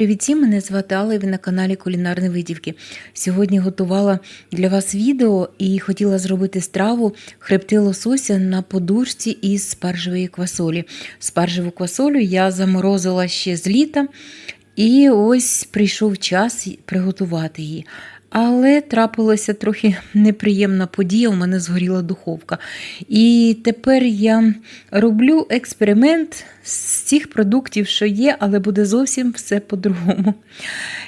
Привіт мене звати Алла, і ви на каналі Кулінарні Видівки. Сьогодні готувала для вас відео і хотіла зробити страву хребти лосося на подушці із спаржевої квасолі. Спаржеву квасолю я заморозила ще з літа, і ось прийшов час приготувати її. Але трапилася трохи неприємна подія, у мене згоріла духовка. І тепер я роблю експеримент з цих продуктів, що є, але буде зовсім все по-другому.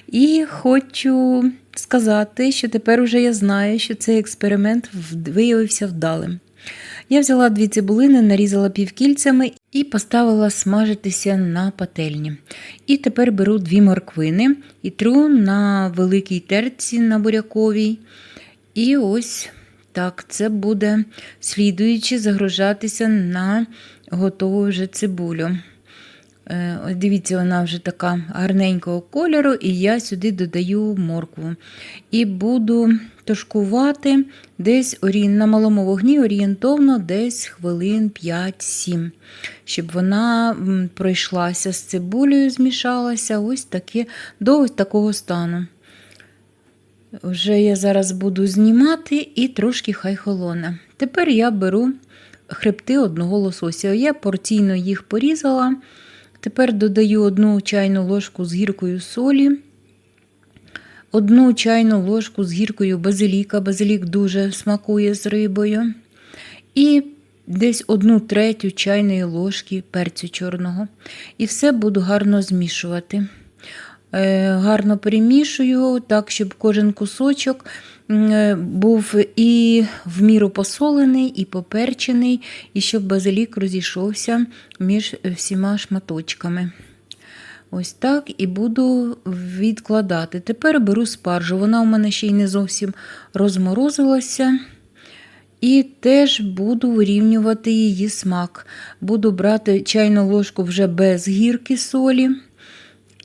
І хочу сказати, що тепер уже я знаю, що цей експеримент виявився вдалим. Я взяла дві цибулини, нарізала півкільцями і поставила смажитися на пательні. І тепер беру дві морквини і тру на великій терці на буряковій. І ось так це буде слідуючи загружатися на готову вже цибулю. Е, ось Дивіться, вона вже така гарненького кольору, і я сюди додаю моркву. І буду тушкувати десь на малому вогні орієнтовно десь хвилин 5-7, щоб вона пройшлася з цибулею, змішалася ось таки, до ось такого стану. Вже я зараз буду знімати і трошки хай холоне. Тепер я беру хребти одного лосося. Я порційно їх порізала. Тепер додаю одну чайну ложку з гіркою солі, одну чайну ложку з гіркою базиліка. Базилік дуже смакує з рибою. І десь одну третю чайної ложки перцю чорного. І все буду гарно змішувати. Е, гарно перемішую, так, щоб кожен кусочок Е, був і в міру посолений, і поперчений, і щоб базилік розійшовся між всіма шматочками. Ось так і буду відкладати. Тепер беру спаржу. Вона у мене ще й не зовсім розморозилася. І теж буду вирівнювати її смак. Буду брати чайну ложку вже без гірки солі.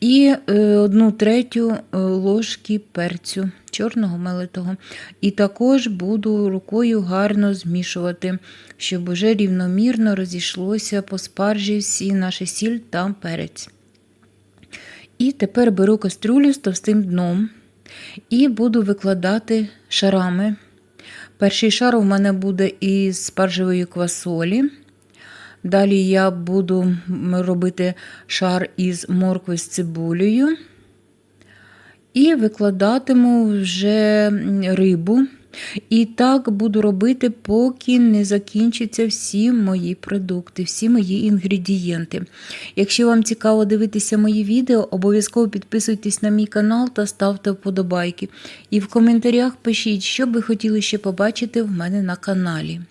І е, одну третю е, ложки перцю чорного мелитого. І також буду рукою гарно змішувати, щоб уже рівномірно розійшлося по спаржі всі наші сіль та перець. Тепер беру кастрюлю з товстим дном і буду викладати шарами. Перший шар у мене буде із спаржевої квасолі. Далі я буду робити шар із моркви з цибулею. І викладатиму вже рибу. І так буду робити, поки не закінчаться всі мої продукти, всі мої інгредієнти. Якщо вам цікаво дивитися мої відео, обов'язково підписуйтесь на мій канал та ставте вподобайки. І в коментарях пишіть, що ви хотіли ще побачити в мене на каналі.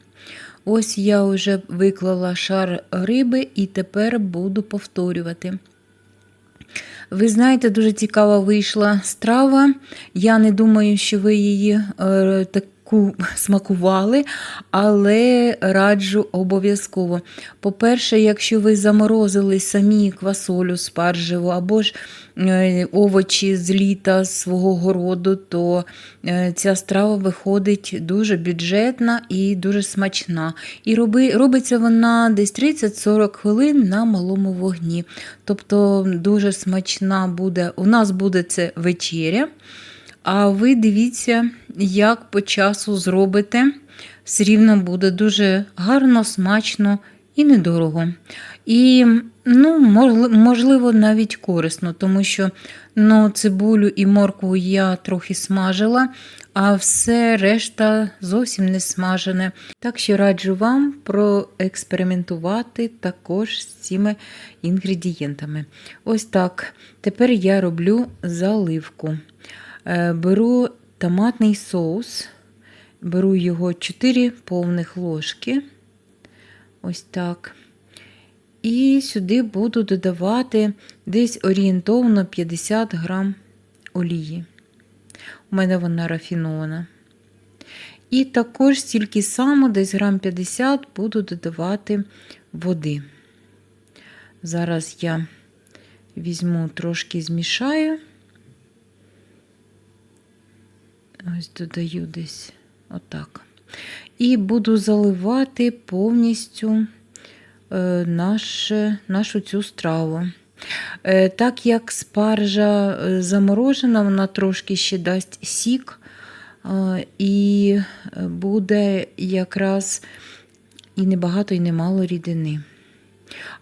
Ось я вже виклала шар риби і тепер буду повторювати. Ви знаєте, дуже цікава вийшла страва. Я не думаю, що ви її е, таку смакували, але раджу обов'язково. По-перше, якщо ви заморозили самі квасолю спаржеву або ж Е, овочі з літа з свого городу, то е, ця страва виходить дуже бюджетна і дуже смачна. І робиться вона десь 30-40 хвилин на малому вогні. Тобто дуже смачна буде, у нас буде це вечеря. А ви дивіться, як по часу зробите. Все рівно буде дуже гарно, смачно і недорого. І, ну, можливо, навіть корисно, тому що ну, цибулю і моркву я трохи смажила, а все решта зовсім не смажене. Так що раджу вам проекспериментувати також з цими інгредієнтами. Ось так. Тепер я роблю заливку. Е, беру томатний соус, беру його 4 повних ложки. Ось так. І сюди буду додавати десь орієнтовно 50 грам олії. У мене вона рафінована. І також стільки само, десь грам 50 буду додавати води. Зараз я візьму трошки змішаю. Ось додаю десь отак. І буду заливати повністю Е, наше, нашу цю страву. Е, Так як спаржа е, заморожена, вона трошки ще дасть сік, і буде якраз і небагато, і немало рідини.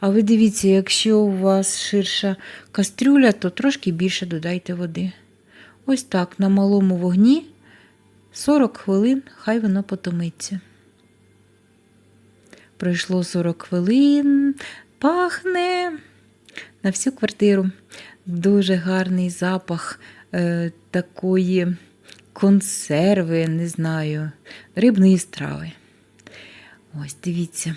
А ви дивіться, якщо у вас ширша кастрюля, то трошки більше додайте води. Ось так, на малому вогні 40 хвилин, хай воно потомиться. Пройшло 40 хвилин, пахне на всю квартиру. Дуже гарний запах е, такої консерви, не знаю, рибної страви. Ось, дивіться,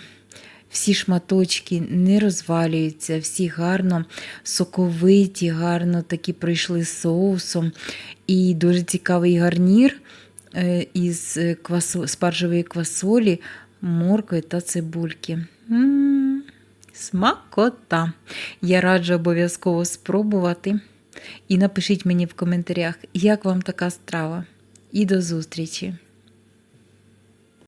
всі шматочки не розвалюються, всі гарно соковиті, гарно такі пройшли з соусом. І дуже цікавий гарнір із квасо, спаржевої квасолі, моркви та цибульки. М-м, смакота! Я раджу обов'язково спробувати. І напишіть мені в коментарях, як вам така страва. І до зустрічі!